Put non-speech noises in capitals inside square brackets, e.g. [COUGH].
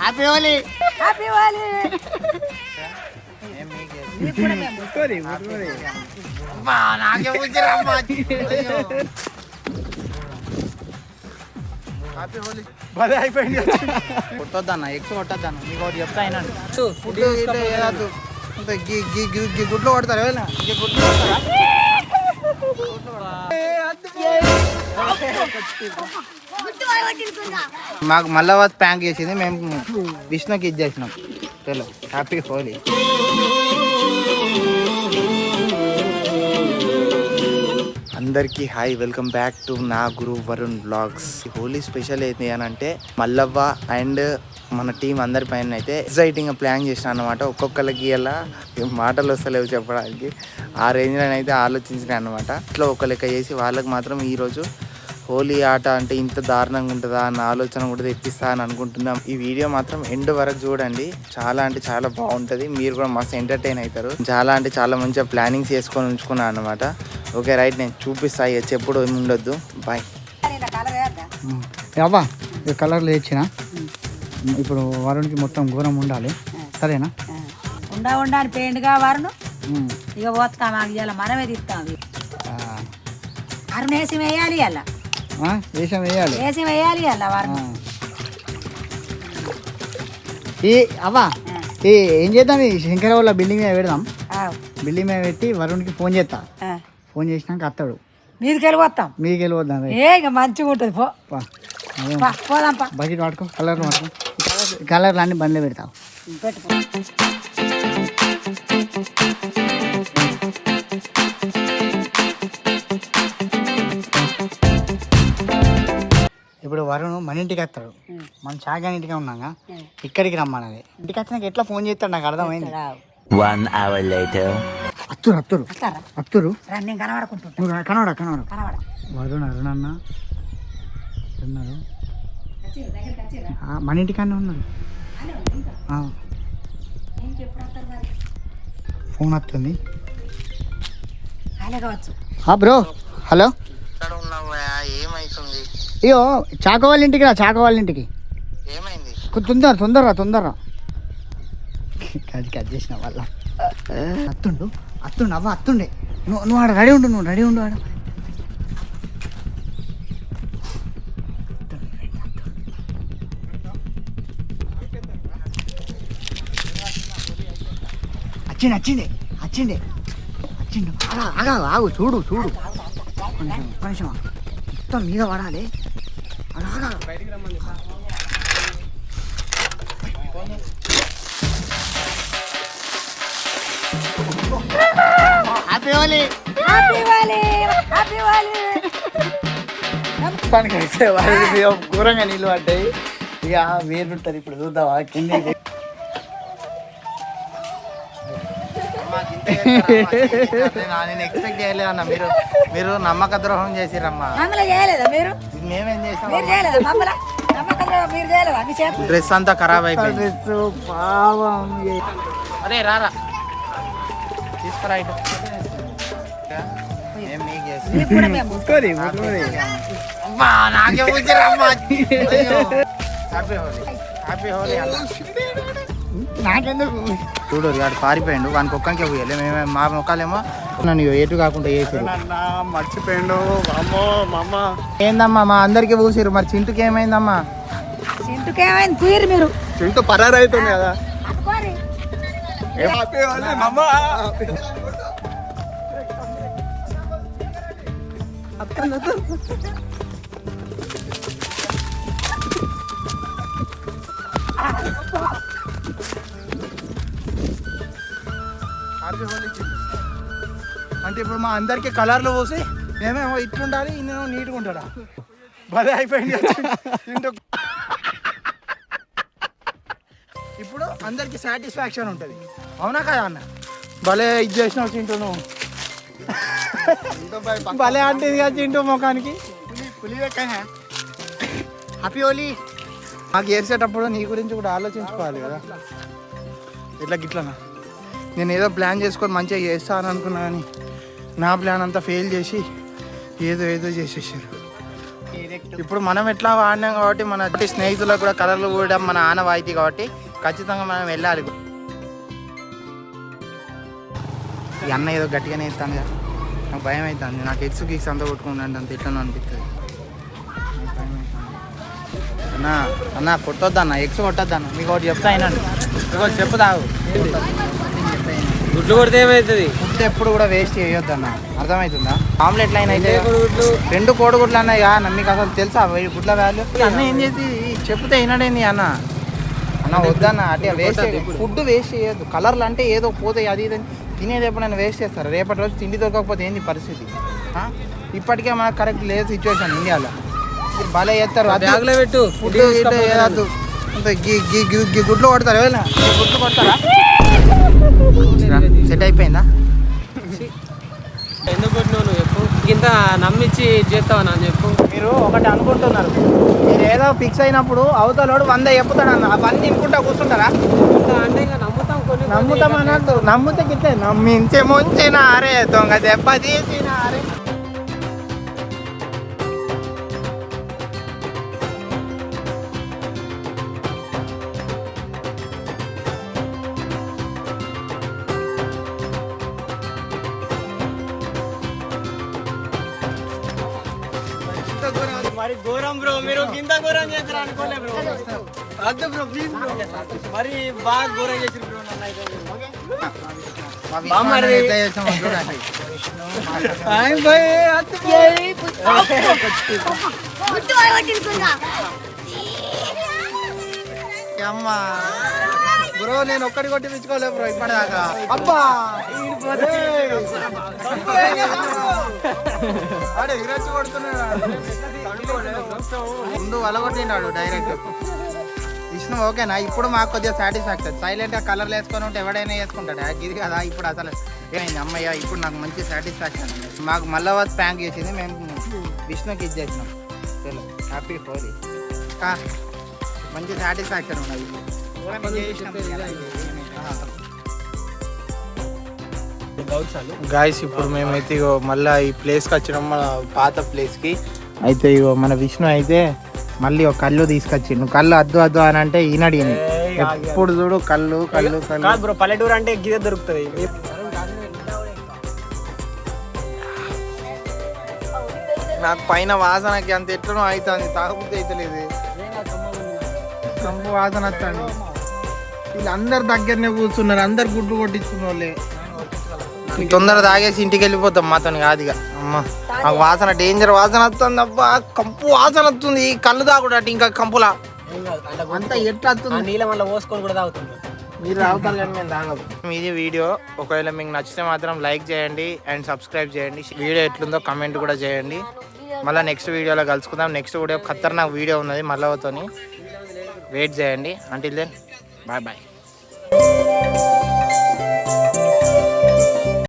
Happy Holi happy Holi అయిపోయింది. కొట్టొద్దన్న ఎక్స్ కొట్టొద్దన్న. మీకు ఒకటి చెప్తా అయినా. ఫుడ్ గుడ్లు కొడతారు గి గుడ్లు కొడతారా? మాకు మల్లవాత్ ప్యాంక్ చేసింది మేము విష్ణుకి ఇచ్చేసినాం చలో హ్యాపీ హోలీ అందరికీ హాయ్ వెల్కమ్ బ్యాక్ టు నా గురు వరుణ్ బ్లాగ్స్ హోలీ స్పెషల్ ఏంటి అని అంటే మల్లవ్వ అండ్ మన టీం అందరి పైన అయితే ఎక్సైటింగ్ ప్లాన్ చేసిన అనమాట ఒక్కొక్కరికి అలా మాటలు వస్తలేవు చెప్పడానికి. ఆ రేంజ్లో అయితే ఆలోచించిన అనమాట ఇట్లా ఒక లెక్క చేసి వాళ్ళకి మాత్రం ఈరోజు హోలీ ఆట అంటే ఇంత దారుణంగా ఉంటుందా అన్న ఆలోచన కూడా తెప్పిస్తా అని అనుకుంటున్నాం. ఈ వీడియో మాత్రం ఎండ్ వరకు చూడండి. చాలా అంటే చాలా బాగుంటుంది. మీరు కూడా మస్తు ఎంటర్టైన్ అవుతారు. చాలా అంటే చాలా మంచిగా ప్లానింగ్స్ చేసుకొని ఉంచుకున్నాను అనమాట ఓకే రైట్ నేను చూపిస్తా. ఇక చెప్పుడు ఏమి ఉండొద్దు. బాయ్ అవ్వా ఈ కలర్లు ఇచ్చిన ఇప్పుడు వరుణ్కి మొత్తం ఘోరం ఉండాలి. సరేనా? ఉండా ఉండా అని పెయింట్గా ఉమ్. ఇక పోతాం మాకు ఇవాళ మనమే తీస్తాం. ఇవి. ఆ. అరుణ్ వేసి వేయాలి అలా వేషం వేయాలి. వేసి వేయాలి అలా. వారు. ఈ అవ్వా ఈ ఏం చేద్దాం? ఈ శంకర వాళ్ళ బిల్డింగ్ మీద పెడదాం. బిల్డింగ్ మీద పెట్టి వరుణ్కి ఫోన్ చేస్తా. ఫోన్ చేసినాక అత్తాడు. మీదికి వెళ్ళి పోతాం మీకు వెళ్ళిపోద్దాం రే. ఏ ఇక మంచిగా ఉంటుంది పో. పోదాం బకెట్ పట్టుకో కలర్ పట్టుకో. కలర్ కలర్లు అన్ని బండ్లో పెడతావు. పెట్టుకో. వరుణ్ మన ఇంటికి వస్తాడు. మనం చాగా ఇంటికి ఉన్నాగా. ఇక్కడికి రమ్మన్నది. ఇంటికి వచ్చినాక ఎట్లా ఫోన్ చేస్తాడు? నాకు అర్థమైంది. రావు. అత్తురు అత్తురు. వస్తారా? అత్తురు. రా, నేను రా, కనవడా కనవడా కనబడ. వరుణ్ అరుణ్ అన్న. ఉన్నారు. ఆ, మన ఇంటికన్నా ఉన్నారు. ఆ, ఫోన్ వస్తుంది. బ్రో. హలో. అయ్యో చాకో వాళ్ళ ఇంటికి రా చాకో వాళ్ళ ఇంటికి ఏమైంది తొందర తొందరరా తొందరరా. అది కట్ చేసిన వాళ్ళ. అత్తుండు అత్తుండు అవ్వ అత్తుండే. నువ్వు నువ్వు ఆడ రెడీ ఉండు నువ్వు రెడీ ఉండు ఆడ. వచ్చింది వచ్చింది వచ్చింది వచ్చిండు ఆగా ఆగా ఆగు చూడు చూడు. కొంచెం కొంచెం మొత్తం మీద పడాలి. ఆగా ఆగా హ్యాపీ హోలీ హ్యాపీ వాలి హ్యాపీ వాలి మొత్తానికి అయితే వారి ఘోరంగా నీళ్ళు పడ్డాయి. ఇక వేరు ఉంటుంది ఇప్పుడు చూద్దామా? కింద [LAUGHS] నేను ఎక్స్పెక్ట్ చేయలేదు అన్న. మీరు మీరు నమ్మక ద్రోహం చేసిరమ్మా. మమ్మల్ని చేయలేదా మీరు? మేమేం చేసాం మీరు చేయలేదా? మమ్మల్ని నమ్మకం మీరు చేయలేదా? మీ చేతులు. డ్రెస్ అంతా ఖరాబ్ అయిపోయింది. అరే రారా. తీసుకురా నాకెందుకు? చూడు వాడు పారిపోయిండు. వానికి ఒక్కనికే పోయాలి. మేము మా ముఖాలేమో నన్ను ఎటు కాకుండా చేసారు మర్చిపోయిండు? అమ్మో ఏందమ్మా మా అందరికి పూసిరు మరి చింటుకి ఏమైందమ్మా చింటుకి ఏమైంది కుయ్యరు మీరు. చింటూ పరారు అవుతుంది కదా అట్టుకోరి హ్యాపీ హోలీ అంటే ఇప్పుడు మా అందరికీ కలర్లు పోసి మేమేమో ఇట్లుండాలి ఇందులో నీట్గా ఉంటాడా భలే అయిపోయింది ఇప్పుడు అందరికి సాటిస్ఫాక్షన్ ఉంటుంది. అవునా కదా అన్న? భలే ఇది చేసినావు చింటూ నువ్వు భలే అంటే కదా చింటూ ముఖానికి. హ్యాపీ ఓలీ మాకు చేసేటప్పుడు నీ గురించి కూడా ఆలోచించుకోవాలి కదా. ఇట్లా గిట్లనా? నేను ఏదో ప్లాన్ చేసుకొని మంచిగా చేస్తాను అనుకున్నా కానీ నా ప్లాన్ అంతా ఫెయిల్ చేసి ఏదో ఏదో చేసేసారు. ఇప్పుడు మనం ఎట్లా వాడినాం కాబట్టి మన స్నేహితులకు కూడా కలర్లు కూడా మన ఆనవాయితీ కాబట్టి ఖచ్చితంగా మనం వెళ్ళాలి. ఈ అన్న ఏదో గట్టిగానే ఇస్తాను కదా. నాకు భయం అవుతుంది. నాకు ఎక్స్ గీక్స్ అంతా కొట్టుకుంటే అంత ఇట్లా అనిపిస్తుంది. అన్న అన్న కొట్టొద్దు అన్న ఎక్స్ కొట్టొద్దు అన్న మీకు ఒకటి చెప్తా అయినా మీకు చెప్పు గుడ్లు కొడితే ఏమవుతుంది ఫుడ్ ఎప్పుడు కూడా వేస్ట్ చేయొద్దు అన్న అర్థమవుతుందా ఆమ్లెట్ లైన్ అయితే రెండు కోడిగుడ్లు అన్న అన్న మీకు అసలు తెలుసా? వెయ్యి గుడ్ల వాల్యూ అన్న ఏం చేసి చెప్తే వినడేంది అన్న? అన్న వద్దన్న అంటే వేస్ట్ ఫుడ్ వేస్ట్ చేయొద్దు. కలర్లు అంటే ఏదో పోతాయి అది ఇది అని తినేది ఎప్పుడైనా వేస్ట్ చేస్తారు? రేపటి రోజు తిండి దొరకకపోతే ఏంది పరిస్థితి? ఇప్పటికే మనకు కరెక్ట్ లేదు సిచ్యువేషన్ ఇండియాలో. భలే చేస్తారు. బ్యాగ్లో పెట్టు. ఫుడ్ గుడ్లు కొడతారు గుడ్లు కొడతారా? సెట్ అయిపోయిందా? ఎందుకు కొట్టినావు నువ్వు చెప్పు. ఇంత నమ్మించి ఇది చేస్తావా నా చెప్పు. మీరు ఒకటి అనుకుంటున్నారు. మీరు ఏదో ఫిక్స్ అయినప్పుడు అవతలోడు వంద చెప్పుతాడు అన్న అవన్నీ నింపుకుంటా కూర్చుంటారా? అంటే ఇంకా నమ్ముతాం కొన్ని నమ్ముతాం అన్నట్టు. నమ్ముతే గిట్లే. నమ్మించే ముంచినారే దొంగ దెబ్బ తీసినారే మరి ఘోరం బ్రో మీరు కింద ఘోరం చేశారు అనుకోలే బ్రో. వద్దు బ్రో ప్లీజ్ బ్రో మరి బాగా ఘోరం చేసారు బ్రో నన్ను అయితే. అమ్మా బ్రో నేను ఒక్కడి కొట్టి పిచ్చుకోలే బ్రో ఇప్పటిదాకా. అబ్బా! ఆడే విరచి కొడుతున్నాడు. ముందు వలగొట్టినాడు డైరెక్ట్. విష్ణు ఓకేనా? ఇప్పుడు మాకు కొద్దిగా సాటిస్ఫాక్షన్ సైలెంట్గా కలర్లు వేసుకొని ఉంటే ఎవడైనా వేసుకుంటాడు? ఇది కదా ఇప్పుడు అసలు ఏమైంది? అమ్మయ్య ఇప్పుడు నాకు మంచి సాటిస్ఫాక్షన్ మాకు మళ్ళా ప్యాంక్ చేసింది మేము విష్ణుకి ఇది చేసినాం. చలో హ్యాపీ హోలీ మంచి సాటిస్ఫాక్షన్ ఉన్నది. గాయస్ ఇప్పుడు మేమైతే ఇగో మళ్ళీ ఈ ప్లేస్కి వచ్చినాం మన పాత ప్లేస్కి అయితే ఇగో మన విష్ణు అయితే మళ్ళీ ఒక కళ్ళు తీసుకొచ్చిండు. కళ్ళు అద్దు అద్దు అని అంటే ఈనడి ఎప్పుడు చూడు కళ్ళు కళ్ళు కళ్ళు. బ్రో పల్లెటూరు అంటే గిదే దొరుకుతుంది. నాకు పైన వాసనకి అంత ఎట్లనో అవుతుంది తాగబుద్ధి అవుతలేదు కంపు వాసన వస్తుంది. వీళ్ళందరు దగ్గరనే కూర్చున్నారు. అందరు గుడ్లు కొట్టించుకున్న వాళ్ళే. తొందర తాగేసి ఇంటికి వెళ్ళిపోతాం మాతో కాదు ఇక అమ్మ ఆ వాసన డేంజర్ వాసన వస్తుంది అబ్బా. కంపు వాసన వస్తుంది. ఈ కళ్ళు తాగుడట ఇంకా కంపులా. అంతా ఎట్లా వస్తుంది? నీళ్ళ మళ్ళీ పోసుకొని కూడా తాగుతుంది. మీరు తాగుతారు కానీ మేము తాగం మీది వీడియో. ఒకవేళ మీకు నచ్చితే మాత్రం లైక్ చేయండి అండ్ సబ్స్క్రైబ్ చేయండి. వీడియో ఎట్లుందో కమెంట్ కూడా చేయండి. మళ్ళీ నెక్స్ట్ వీడియోలో కలుసుకుందాం. నెక్స్ట్ వీడియో ఖతర్నాక్ వీడియో ఉన్నది మళ్ళీ వెయిట్ చేయండి. Until then bye bye